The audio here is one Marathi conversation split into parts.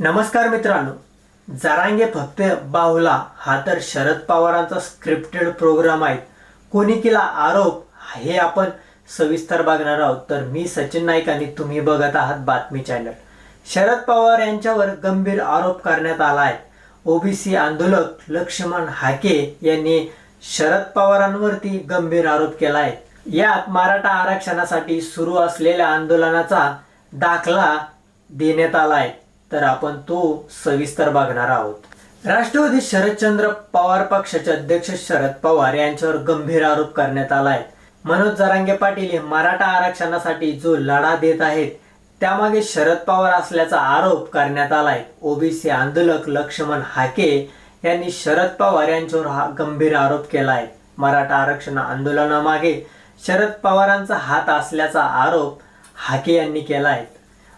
नमस्कार मित्रांनो. जरांगे फक्त बाहुला हा तर शरद पवारांचा स्क्रिप्टेड प्रोग्राम आहे. कोणी केला आरोप? हे आपण सविस्तर बघणार आहोत. तर मी सचिन नाईक आणि तुम्ही बघत आहात बातमी चॅनल शरद पवार यांच्यावर गंभीर आरोप करण्यात आला आहे. ओबीसी आंदोलक लक्ष्मण हाके यांनी शरद पवारांवरती गंभीर आरोप केला आहे. यात मराठा आरक्षणासाठी सुरू असलेल्या आंदोलनाचा दाखला देण्यात आला आहे. तर आपण तो सविस्तर बघणार आहोत. राष्ट्रवादी शरदचंद्र पवार पक्षाचे अध्यक्ष शरद पवार यांच्यावर गंभीर आरोप करण्यात आला आहे मनोज जरांगे पाटील हे मराठा आरक्षणासाठी जो लढा देत आहेत त्यामागे शरद पवार असल्याचा आरोप करण्यात आलाय. ओबीसी आंदोलक लक्ष्मण हाके यांनी शरद पवार यांच्यावर हा गंभीर आरोप केला आहे मराठा आरक्षण आंदोलनामागे शरद पवारांचा हात असल्याचा आरोप हाके यांनी केला आहे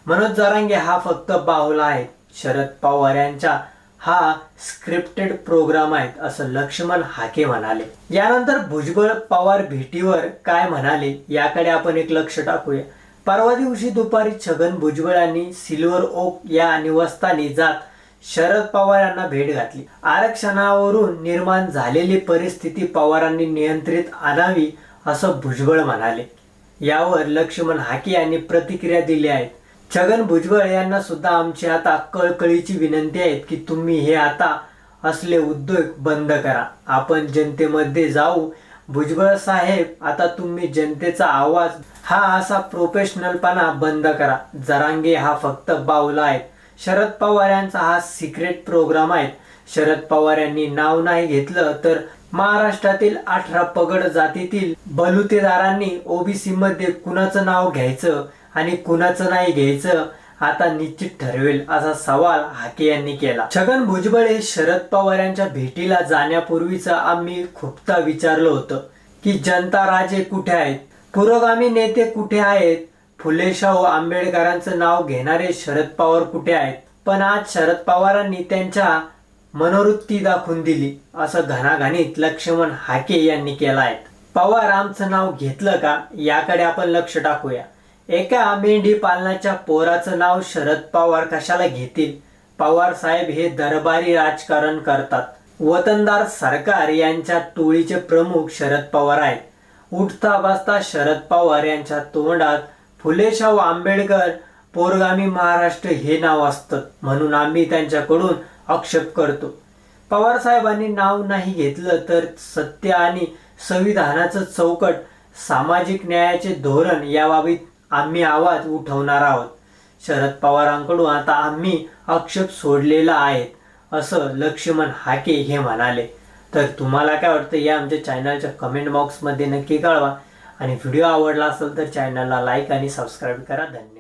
मनोज जरांगे हा फक्त बाहुला आहे. शरद पवार यांच्या हा स्क्रिप्टेड प्रोग्राम आहेत असं लक्ष्मण हाके म्हणाले. यानंतर भुजबळ पवार भेटीवर काय म्हणाले याकडे आपण एक लक्ष टाकूया. परवा दिवशी दुपारी छगन भुजबळ यांनी सिल्वर ओक या निवासस्थानी जात शरद पवार यांना भेट घातली. आरक्षणावरून निर्माण झालेली परिस्थिती पवारांनी नियंत्रित आणावी असं भुजबळ म्हणाले. यावर लक्ष्मण हाके यांनी प्रतिक्रिया दिली आहे. छगन भुजबळ यांना सुद्धा आमची आता कळकळीची विनंती आहे की तुम्ही हे आता असले उद्योग बंद करा. आपण जनतेमध्ये जाऊ. भुजबळ साहेब आता तुम्ही जनतेचा आवाज हा असा प्रोफेशनलपणा बंद करा. जरांगे हा फक्त बावला आहे शरद पवार यांचा हा सिक्रेट प्रोग्राम आहे शरद पवार यांनी नाव नाही घेतलं तर महाराष्ट्रातील अठरा पगड जातीतील बलुतेदारांनी ओबीसी मध्ये कुणाचं नाव घ्यायचं? आणि कुणाचं नाही घ्यायचं आता निश्चित ठरवेल असा सवाल हाके यांनी केला. छगन भुजबळ हे शरद पवार यांच्या भेटीला जाण्यापूर्वीच आम्ही खूपदा विचारलं होतं की जनता राजे कुठे आहेत? पुरोगामी नेते कुठे आहेत? फुले शाहू आंबेडकरांचं नाव घेणारे शरद पवार कुठे आहेत? पण आज शरद पवारांनी त्यांच्या मनोवृत्ती दाखवून दिली असं घणाघाणीत लक्ष्मण हाके यांनी केला आहे. पवार आमचं नाव घेतलं का? याकडे आपण लक्ष टाकूया. एका मेंढी पालनाच्या पोराचं नाव शरद पवार कशाला घेतील? पवार साहेब हे दरबारी राजकारण करतात. वतनदार सरकार यांच्या टोळीचे प्रमुख शरद पवार आहेत. उठता बसता शरद पवार यांच्या तोंडात फुलेशाहू आंबेडकर पोरगामी महाराष्ट्र हे नाव असतं म्हणून आम्ही त्यांच्याकडून आक्षेप करतो. पवार साहेबांनी नाव नाही घेतलं तर सत्य आणि संविधानाचं चौकट सामाजिक न्यायाचे धोरण याबाबत आम्ही आवाज उठवणार आहोत. शरद पवारांकडून आता आम्ही आक्षेप सोडलेला आहे असं लक्ष्मण हाके हे म्हणाले. तर तुम्हाला काय वाटतं या आमच्या चॅनलच्या कमेंट बॉक्समध्ये नक्की कळवा. आणि व्हिडिओ आवडला असेल तर चॅनलला लाईक आणि सबस्क्राईब करा. धन्यवाद.